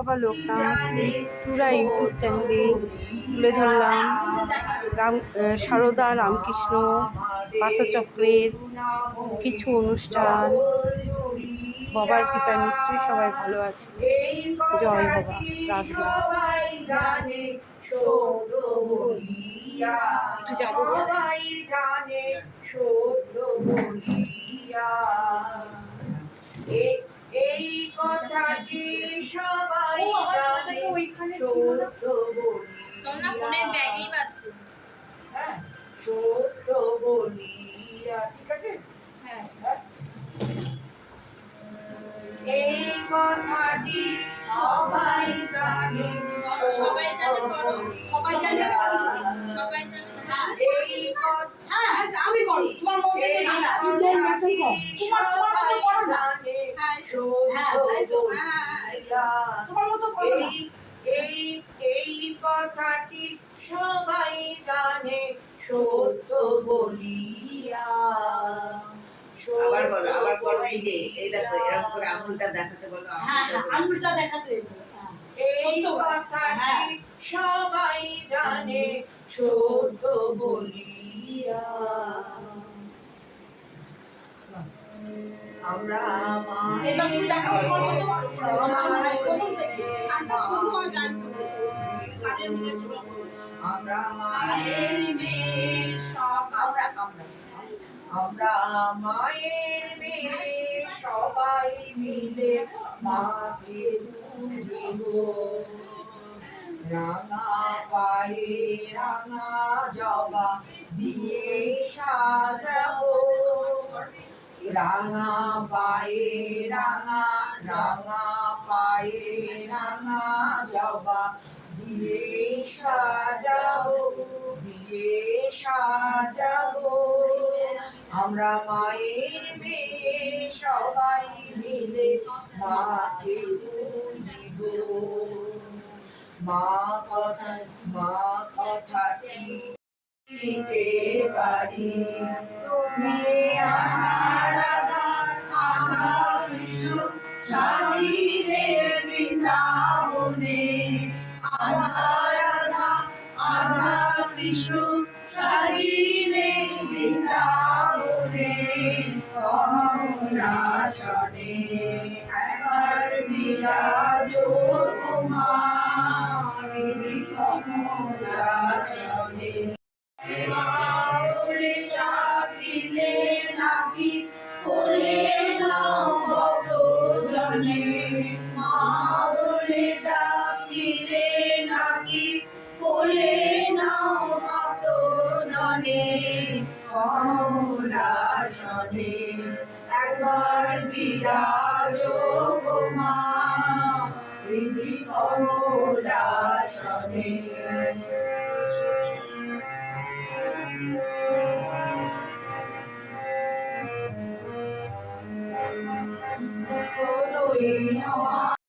বাবা লোকনাথ টুরা ইউটিউব চ্যানেলে তুলে ধরলাম। রাম সারদা রামকৃষ্ণ পাঠচক্রের কিছু অনুষ্ঠান। বাবার কৃপা নিশ্চয়ই সবাই ভালো আছে। জয় বাবা রাধে। একটু যাব। কথাটি সবাই জানে সবাই জানে সবাই জানে সবাই জানে। এই হ্যাঁ আমি করো। তোমার এই কথাটি তোমার তোমার মতো সবাই করো না। হ্যাঁ, সত্য তাই তো, এই তো। বলিয়া তোমার মতো করো না। এই এই এই কথাটি সবাই জানে। সত্য এই যে এই দেখো এরকম করে আঙুলটা দেখাতে বলো আঙুলটা আঙুলটা দেখাতে। এই কথাটি। সবাই জানে সত্য বলিয়া। আমরা এবার তুমি দেখাও তোমার প্রথম থেকে। গানটা শুধু আর জানছো। গানের মুখে শোনা আমরা মায়ের মেয়ে সব আমরা আমরা আমরা মায়ের মেয়ে, সবাই মিলে মাকে পুজিব রাঙা পায়ে রাঙা জবা দিয়ে সাজাবো। রাঙা পায়ে রাঙা রাঙা পায়ে রাঙা জবা দিয়ে সাজাবো। আমরা মায়ের মেয়ে, সবাই মিলে মাকে পুজিব। মা কথা, মা কথাটি দিতে পারি। তুমি আধার আধার কৃষ্ণ কমলাসনে একবার বিরাজ কমলাসনে একবার বিরাজ গোমা হৃদি কমলাসনে